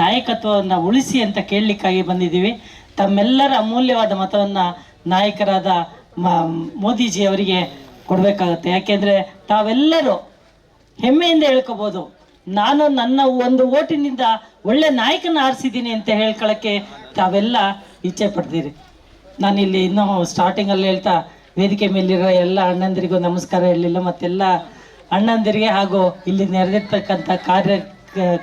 ನಾಯಕತ್ವವನ್ನು ಉಳಿಸಿ ಅಂತ ಕೇಳಲಿಕ್ಕಾಗಿ ಬಂದಿದ್ದೀವಿ. ತಮ್ಮೆಲ್ಲರ ಅಮೂಲ್ಯವಾದ ಮತವನ್ನು ನಾಯಕರಾದ ಮೋದಿಜಿ ಅವರಿಗೆ ಕೊಡಬೇಕಾಗುತ್ತೆ. ಯಾಕೆಂದರೆ ತಾವೆಲ್ಲರೂ ಹೆಮ್ಮೆಯಿಂದ ಹೇಳ್ಕೋಬೋದು. ನಾನು ನನ್ನ ಒಂದು ಓಟಿನಿಂದ ಒಳ್ಳೆ ನಾಯಕನ ಆರಿಸಿದ್ದೀನಿ ಅಂತ ಹೇಳ್ಕೊಳ್ಳೋಕ್ಕೆ ತಾವೆಲ್ಲ ಇಚ್ಛೆ ಪಡ್ತೀರಿ. ನಾನಿಲ್ಲಿ ಇನ್ನೂ ಸ್ಟಾರ್ಟಿಂಗಲ್ಲಿ ಹೇಳ್ತಾ ವೇದಿಕೆ ಮೇಲಿರೋ ಎಲ್ಲ ಅಣ್ಣಂದಿರಿಗೂ ನಮಸ್ಕಾರ ಹೇಳಲಿಲ್ಲ, ಮತ್ತೆಲ್ಲ ಅಣ್ಣಂದಿರಿಗೆ ಹಾಗೂ ಇಲ್ಲಿ ನೆರೆದಿರ್ತಕ್ಕಂಥ ಕಾರ್ಯ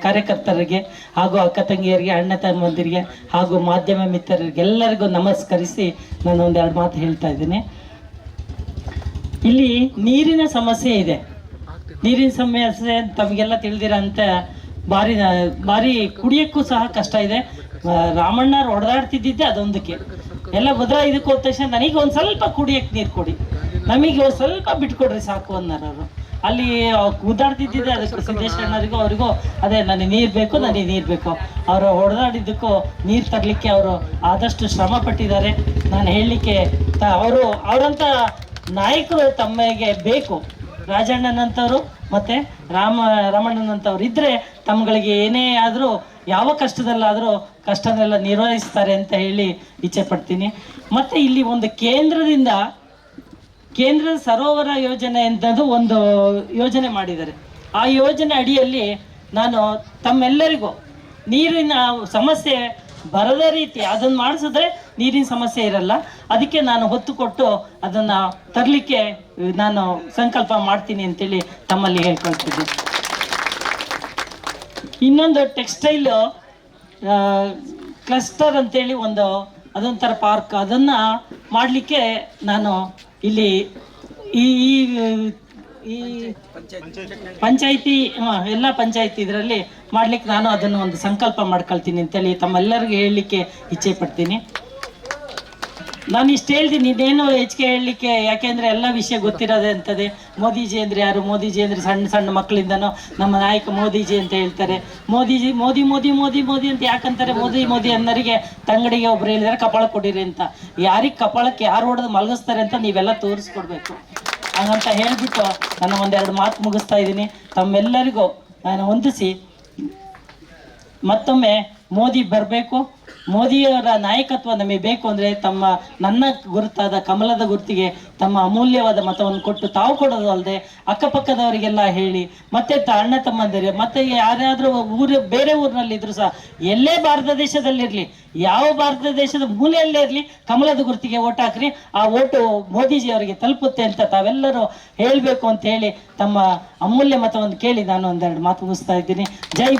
ಕಾರ್ಯಕರ್ತರಿಗೆ ಹಾಗೂ ಅಕ್ಕ ತಂಗಿಯರಿಗೆ, ಅಣ್ಣ ತಮ್ಮಂದಿರಿಗೆ ಹಾಗೂ ಮಾಧ್ಯಮ ಮಿತ್ರರಿಗೆ ಎಲ್ಲರಿಗೂ ನಮಸ್ಕರಿಸಿ ನಾನು ಒಂದೆರಡು ಮಾತು ಹೇಳ್ತಾ ಇದ್ದೀನಿ. ಇಲ್ಲಿ ನೀರಿನ ಸಮಸ್ಯೆ ಇದೆ. ನೀರಿನ ಸಮಸ್ಯೆ ತಮಗೆಲ್ಲ ತಿಳಿದಿರಂತ ಭಾರಿ ಭಾರಿ ಕುಡಿಯೋಕ್ಕೂ ಸಹ ಕಷ್ಟ ಇದೆ. ರಾಮಣ್ಣವ್ರು ಹೊಡೆದಾಡ್ತಿದ್ದಿದ್ದೆ ಅದೊಂದಕ್ಕೆ. ಎಲ್ಲ ಭದ್ರ ಇದಕ್ಕೆ ಹೋದ ತಕ್ಷಣ ನನಗೆ ಒಂದು ಸ್ವಲ್ಪ ಕುಡಿಯಕ್ಕೆ ನೀರು ಕೊಡಿ. ನಮಗೆ ಸ್ವಲ್ಪ ಬಿಟ್ಕೊಡ್ರಿ ಸಾಕು ಅನ್ನೋರು. ಅಲ್ಲಿ ಕೂದಾಡ್ತಿದ್ದಿದೆ ಅದಕ್ಕೆ ಸಿದ್ದೇಶ್ವರಣ್ಣರಿಗೂ ಅವರಿಗೂ ಅದೇ ನನಗೆ ನೀರು ಬೇಕು ನನಗೆ ನೀರು ಬೇಕು. ಅವರು ಹೊಡೆದಾಡಿದ್ದಕ್ಕೂ ನೀರು ತರಲಿಕ್ಕೆ ಅವರು ಆದಷ್ಟು ಶ್ರಮ ಪಟ್ಟಿದ್ದಾರೆ. ನಾನು ಹೇಳಲಿಕ್ಕೆ ತ ಅವರು ಅವರಂಥ ನಾಯಕರು ತಮಗೆ ಬೇಕು. ರಾಜಣ್ಣನಂಥವ್ರು ಮತ್ತು ರಾಮ ರಾಮಣ್ಣನಂಥವ್ರು ಇದ್ದರೆ ತಮ್ಗಳಿಗೆ ಏನೇ ಆದರೂ ಯಾವ ಕಷ್ಟದಲ್ಲಾದರೂ ಕಷ್ಟನೆಲ್ಲ ನಿರ್ವಹಿಸ್ತಾರೆ ಅಂತ ಹೇಳಿ ಇಚ್ಛೆ ಪಡ್ತೀನಿ. ಮತ್ತು ಇಲ್ಲಿ ಒಂದು ಕೇಂದ್ರದಿಂದ ಕೇಂದ್ರ ಸರೋವರ ಯೋಜನೆ ಅಂತದ್ದು ಒಂದು ಯೋಜನೆ ಮಾಡಿದ್ದಾರೆ. ಆ ಯೋಜನೆ ಅಡಿಯಲ್ಲಿ ನಾನು ತಮ್ಮೆಲ್ಲರಿಗೂ ನೀರಿನ ಸಮಸ್ಯೆ ಬರದ ರೀತಿ ಅದನ್ನು ಮಾಡಿಸಿದ್ರೆ ನೀರಿನ ಸಮಸ್ಯೆ ಇರಲ್ಲ. ಅದಕ್ಕೆ ನಾನು ಹೊತ್ತು ಕೊಟ್ಟು ಅದನ್ನು ತರಲಿಕ್ಕೆ ನಾನು ಸಂಕಲ್ಪ ಮಾಡ್ತೀನಿ ಅಂತೇಳಿ ತಮ್ಮಲ್ಲಿ ಹೇಳ್ಕೊಳ್ತಿದ್ದೆ. ಇನ್ನೊಂದು ಟೆಕ್ಸ್ಟೈಲು ಕ್ಲಸ್ಟರ್ ಅಂತೇಳಿ ಒಂದು ಅದೊಂಥರ ಪಾರ್ಕ್. ಅದನ್ನು ಮಾಡಲಿಕ್ಕೆ ನಾನು ಇಲ್ಲಿ ಈ, ಈ- ಪಂಚಾಯಿತಿ ಎಲ್ಲ ಪಂಚಾಯಿತಿ ಇದರಲ್ಲಿ ಮಾಡ್ಲಿಕ್ಕೆ ನಾನು ಅದನ್ನು ಒಂದು ಸಂಕಲ್ಪ ಮಾಡ್ಕೊಳ್ತೀನಿ ಅಂತೇಳಿ ತಮ್ಮೆಲ್ಲರಿಗೂ ಹೇಳಲಿಕ್ಕೆ ಇಚ್ಛೆ ಪಡ್ತೀನಿ. ನಾನು ಇಷ್ಟು ಹೇಳ್ತೀನಿ ಇದೇನು ಹೆಚ್ಚಿಗೆ ಹೇಳಲಿಕ್ಕೆ, ಯಾಕೆಂದರೆ ಎಲ್ಲ ವಿಷಯ ಗೊತ್ತಿರೋದೇ ಅಂತದೆ. ಮೋದಿಜಿ ಅಂದರೆ ಯಾರು? ಮೋದಿಜಿ ಅಂದರೆ ಸಣ್ಣ ಸಣ್ಣ ಮಕ್ಕಳಿಂದನೋ ನಮ್ಮ ನಾಯಕ ಮೋದಿಜಿ ಅಂತ ಹೇಳ್ತಾರೆ. ಮೋದಿಜಿ, ಮೋದಿ ಮೋದಿ ಮೋದಿ ಮೋದಿ ಅಂತ ಯಾಕಂತಾರೆ? ಮೋದಿ ಮೋದಿ ಅನ್ನೋರಿಗೆ ತಂಗಡಿಗೆ ಒಬ್ರು ಹೇಳಿದಾರೆ ಕಪಾಳ ಕೊಡಿರಿ ಅಂತ. ಯಾರಿಗೆ ಕಪಾಳಕ್ಕೆ, ಯಾರು ಹೊಡೆದು ಮಲಗಿಸ್ತಾರೆ ಅಂತ ನೀವೆಲ್ಲ ತೋರಿಸ್ಕೊಡ್ಬೇಕು. ಹಾಗಂತ ಹೇಳಿಬಿಟ್ಟು ನಾನು ಒಂದೆರಡು ಮಾತು ಮುಗಿಸ್ತಾ ಇದ್ದೀನಿ. ತಮ್ಮೆಲ್ಲರಿಗೂ ನಾನು ಹೊಂದಿಸಿ ಮತ್ತೊಮ್ಮೆ ಮೋದಿ ಬರಬೇಕು. ಮೋದಿಯವರ ನಾಯಕತ್ವ ನಮಗೆ ಬೇಕು ಅಂದರೆ ತಮ್ಮ ನನ್ನ ಗುರುತಾದ ಕಮಲದ ಗುರುತಿಗೆ ತಮ್ಮ ಅಮೂಲ್ಯವಾದ ಮತವನ್ನು ಕೊಟ್ಟು ತಾವು ಕೊಡೋದು ಅಲ್ಲದೆ ಅಕ್ಕಪಕ್ಕದವರಿಗೆಲ್ಲ ಹೇಳಿ, ಮತ್ತೆ ಅಣ್ಣ ತಮ್ಮಂದಿರಿ, ಮತ್ತೆ ಯಾರಾದ್ರೂ ಊರು, ಬೇರೆ ಊರಿನಲ್ಲಿದ್ರು ಸಹ ಎಲ್ಲೇ ಭಾರತ ದೇಶದಲ್ಲಿರಲಿ ಯಾವ ಭಾರತ ದೇಶದ ಮೂಲೆಯಲ್ಲೇ ಇರಲಿ, ಕಮಲದ ಗುರುತಿಗೆ ಓಟ್ ಹಾಕ್ರಿ, ಆ ಓಟು ಮೋದಿಜಿ ಅವರಿಗೆ ತಲುಪುತ್ತೆ ಅಂತ ತಾವೆಲ್ಲರೂ ಹೇಳಬೇಕು ಅಂತ ಹೇಳಿ ತಮ್ಮ ಅಮೂಲ್ಯ ಮತವನ್ನು ಕೇಳಿ ನಾನು ಒಂದೆರಡು ಮಾತು ಮುಗಿಸ್ತಾ ಇದ್ದೀನಿ. ಜೈ